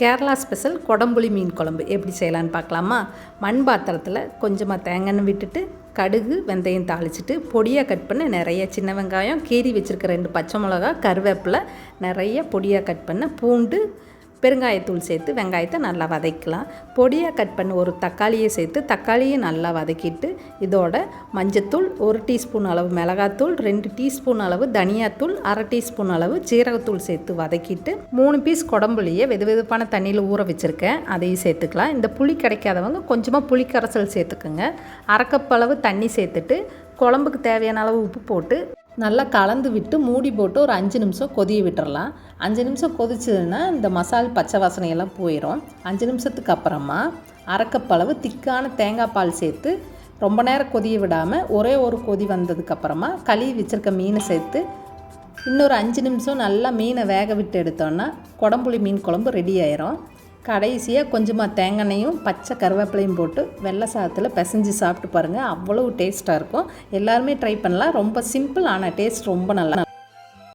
Kerala special குடம்புளி மீன் குழம்பு. எப்படி செய்யலான்னு பார்க்கலாமா? மண் பாத்திரத்தில் கொஞ்சமாக தேங்காய் விட்டுட்டு கடுகு வெந்தயம் தாளிச்சிட்டு பொடியாக கட் பண்ண நிறைய சின்ன வெங்காயம் கீரி வச்சுருக்க ரெண்டு பச்சை மிளகா கருவேப்பிலை நிறைய பொடியாக கட் பண்ண பூண்டு பெருங்காயத்தூள் சேர்த்து வெங்காயத்தை நல்லா வதக்கலாம். பொடியாக கட் பண்ண ஒரு தக்காளியை சேர்த்து தக்காளியை நல்லா வதக்கிட்டு இதோட மஞ்சத்தூள் ஒரு டீஸ்பூன் அளவு மிளகாத்தூள் ரெண்டு டீஸ்பூன் அளவு தனியாத்தூள் அரை டீஸ்பூன் அளவு ஜீரகத்தூள் சேர்த்து வதக்கிட்டு மூணு பீஸ் குடம்புளியை வெது வெதுப்பான தண்ணியில் ஊற வச்சுருக்கேன். அதையும் சேர்த்துக்கலாம். இந்த புளி கிடைக்காதவங்க கொஞ்சமாக புளி சேர்த்துக்கோங்க. சேர்த்துக்குங்க அரைக்கப் அளவு தண்ணி சேர்த்துட்டு குழம்புக்கு தேவையான அளவு உப்பு போட்டு நல்லா கலந்து விட்டு மூடி போட்டு ஒரு அஞ்சு நிமிஷம் கொதிய விட்டுறலாம். அஞ்சு நிமிஷம் கொதிச்சதுன்னா இந்த மசால் பச்சை வாசனையெல்லாம் போயிடும் அஞ்சு நிமிஷத்துக்கு அப்புறமா அரைக்கப்பளவு திக்கான தேங்காய் பால் சேர்த்து ரொம்ப நேரம் கொதிய விடாமல் ஒரே ஒரு கொதி வந்ததுக்கப்புறமா கழுவி வச்சுருக்க மீனை சேர்த்து இன்னொரு அஞ்சு நிமிஷம் நல்லா மீனை வேக விட்டு எடுத்தோன்னா குடம்புளி மீன் குழம்பு ரெடி ஆயிரும். கடைசியாக கொஞ்சமாக தேங்காய்னையும் பச்சை கருவேப்பிலையும் போட்டு வெள்ளை சாதத்தில் பிசைஞ்சு சாப்பிட்டு பாருங்கள் அவ்வளோ டேஸ்ட்டாக இருக்கும். எல்லாருமே ட்ரை பண்ணலாம். ரொம்ப சிம்பிள் ஆனால் டேஸ்ட் ரொம்ப நல்லா